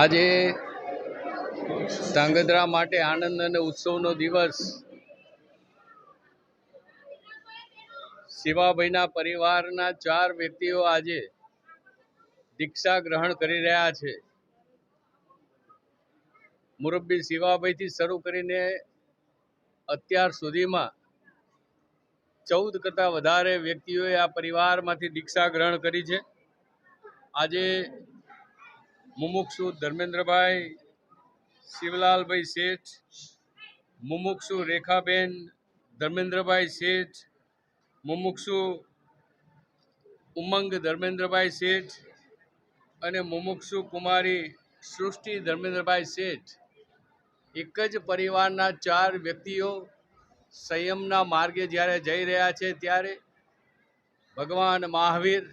આજે ધાંગધ્રા માટે આનંદ અને ઉત્સવનો દિવસ. શિવાભાઈના પરિવારના ચાર વ્યક્તિઓ આજે દીક્ષા ગ્રહણ કરી રહ્યા છે. મુરબ્બી શિવાભાઈથી શરૂ કરીને અત્યાર સુધીમાં ચૌદ કરતાં વધારે વ્યક્તિઓએ આ પરિવારમાંથી દીક્ષા ગ્રહણ કરી છે. આજે મુમુક્ષુ ધર્મેન્દ્રભાઈ, શિવલાલભાઈ શેઠ, મુમુક્ષુ રેખાબેન, ધર્મેન્દ્રભાઈ શેઠ, મુમુક્ષુ ઉમંગ ધર્મેન્દ્રભાઈ શેઠ અને મુમુક્ષુ કુમારી સૃષ્ટિ ધર્મેન્દ્રભાઈ શેઠ. એક જ પરિવારના ચાર વ્યક્તિઓ સંયમના માર્ગે જ્યારે જઈ રહ્યા છે ત્યારે ભગવાન મહાવીર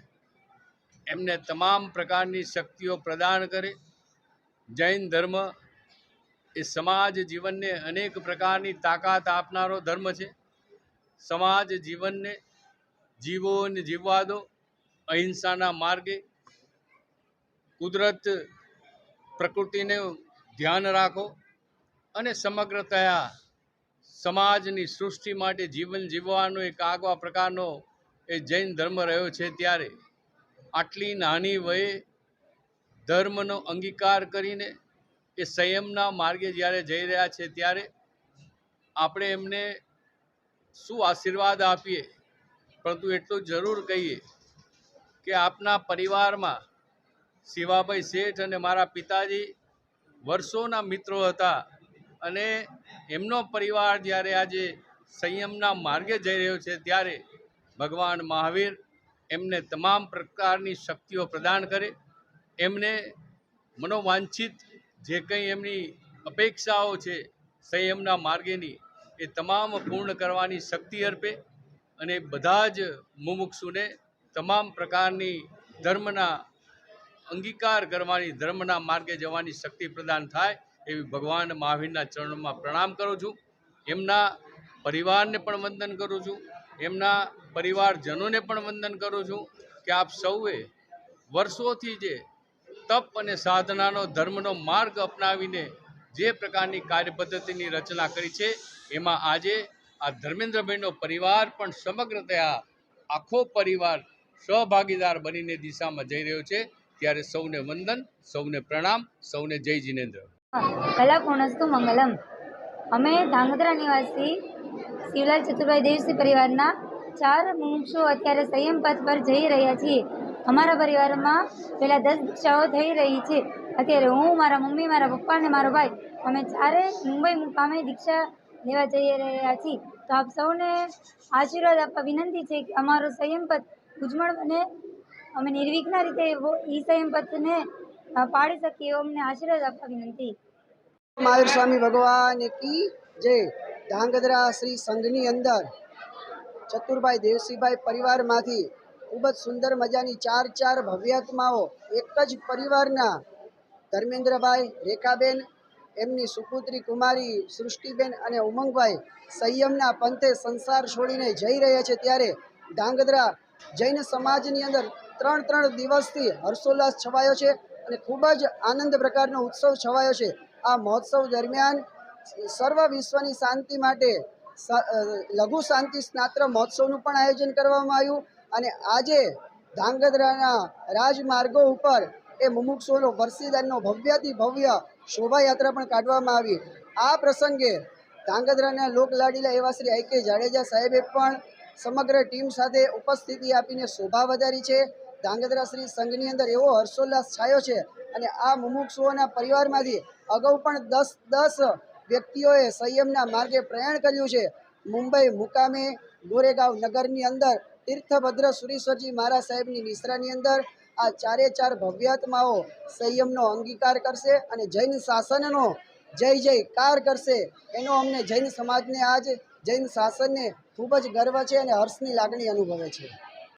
એમને તમામ પ્રકારની શક્તિઓ પ્રદાન કરે. જૈન ધર્મ એ સમાજ જીવનને અનેક પ્રકારની તાકાત આપનારો ધર્મ છે. સમાજ જીવનને જીવો ને જીવવા દો, અહિંસાના માર્ગે. કુદરત પ્રકૃતિને ધ્યાન રાખો અને સમગ્રતયા સમાજની સૃષ્ટિ માટે જીવન જીવવાનો એક આગવા પ્રકારનો એ જૈન ધર્મ રહ્યો છે ત્યારે. આટલી નાની વયે ધર્મનો અંગીકાર કરીને એ સંયમના માર્ગે જ્યારે જઈ રહ્યા છે ત્યારે આપણે એમને શું આશીર્વાદ આપીએ? પરંતુ એટલું જરૂર કહીએ કે આપના પરિવારમાં શિવાભાઈ શેઠ અને મારા પિતાજી વર્ષોના મિત્રો હતા અને એમનો પરિવાર જ્યારે આજે સંયમના માર્ગે જઈ રહ્યો છે ત્યારે ભગવાન મહાવીર એમને તમામ પ્રકારની શક્તિઓ પ્રદાન કરે. એમને મનોવાંછિત જે કંઈ એમની અપેક્ષાઓ છે સંયમના માર્ગેની, એ તમામ પૂર્ણ કરવાની શક્તિ અર્પે અને બધા જ મુમુક્ષુને તમામ પ્રકારની ધર્મના અંગીકાર કરવાની, ધર્મના માર્ગે જવાની શક્તિ પ્રદાન થાય એવી ભગવાન મહાવીરના ચરણોમાં પ્રણામ કરું છું. એમના પરિવારને પણ વંદન કરું છું. એમના પરિવારજનોને પણ વંદન કરું છું કે આપ સૌએ વર્ષોથી જે તપ અને સાધનાનો, ધર્મનો માર્ગ અપનાવીને જે પ્રકારની કાર્યપદ્ધતિની રચના કરી છે, એમાં આજે આ ધર્મેન્દ્રભાઈનો પરિવાર પણ સમગ્રતયા આખો પરિવાર સહભાગીદાર બનીને દિશામાં જઈ રહ્યો છે. ત્યારે સૌને વંદન, સૌને પ્રણામ, સૌને જય જિનેન્દ્ર. કલા કોણસ્તુ મંગલમ. અમે ધાંગધ્રા નિવાસી શિવલાલ ચતુરભાઈ દેવસી પરિવારના ચાર મુમુક્ષો અત્યારે સંયમ પથ પર જઈ રહ્યા છીએ અમારા પરિવારમાં પહેલાં દસ દીક્ષાઓ થઈ રહી છે. અત્યારે હું, મારા મમ્મી, મારા પપ્પા અને મારો ભાઈ, અમે ચારે મુંબઈ મુકામે દીક્ષા લેવા જઈ રહ્યા છીએ. તો આપ સૌને આશીર્વાદ આપવા વિનંતી છે કે અમારો સંયમ પથ ઉજ્જવળ બને. અમે નિર્વિઘ્ન રીતે એ સંયમ પથને પાડી શકીએ અમને આશીર્વાદ આપવા વિનંતી. મહાવીર સ્વામી ભગવાન કી જય. ધાંગધ્રા શ્રી સંઘની અંદર ચતુરભાઈ દેવસીભાઈ પરિવારમાંથી ખૂબ જ સુંદર મજાની ચાર ચાર ભવ્યાત્માઓ એક જ પરિવારના ધર્મેન્દ્રભાઈ રેખાબેન, એમની સુપુત્રી કુમારી સૃષ્ટિબેન અને ઉમંગભાઈ સંયમના પંથે સંસાર છોડીને જઈ રહ્યા છે ત્યારે ધાંગધ્રા જૈન સમાજની અંદર ત્રણ ત્રણ દિવસથી હર્ષોલ્લાસ છવાયો છે અને ખૂબ જ આનંદ પ્રકારનો ઉત્સવ છવાયો છે. આ મહોત્સવ દરમિયાન સર્વ વિશ્વની શાંતિ માટે લઘુ શાંતિ સ્નાત્ર મહોત્સવનું પણ આયોજન કરવામાં આવ્યું અને આજે ધાંગધ્રાના રાજમાર્ગો ઉપર એ મુમુક્ષોનો વર્ષીદાનનો ભવ્યાથી ભવ્ય શોભાયાત્રા પણ કાઢવામાં આવી. આ પ્રસંગે ધાંગધ્રાના લોકલાડીલા એવા શ્રી આઈ કે જાડેજા સાહેબે પણ સમગ્ર ટીમ સાથે ઉપસ્થિતિ આપીને શોભા વધારી છે. ધાંગધ્રા શ્રી સંઘની અંદર એવો હર્ષોલ્લાસ છાયો છે અને આ મુમુક્ષુઓના પરિવારમાંથી અગાઉ પણ દસ દસ વ્યક્તિઓએ સંયમના માર્ગે પ્રયાણ કર્યું છે. મુંબઈ મુકામે ગોરેગાંવ નગરની અંદર તીર્થભદ્ર સુરેશ્વરજી મહારાજ સાહેબની નિશ્રાની અંદર આ ચારે ચાર ભવ્યાત્માઓ સંયમનો અંગીકાર કરશે અને જૈન શાસનનો જય જયકાર કરશે. એનો અમને જૈન સમાજને આજ જૈન શાસનને ખૂબ જ ગર્વ છે અને હર્ષની લાગણી અનુભવે છે.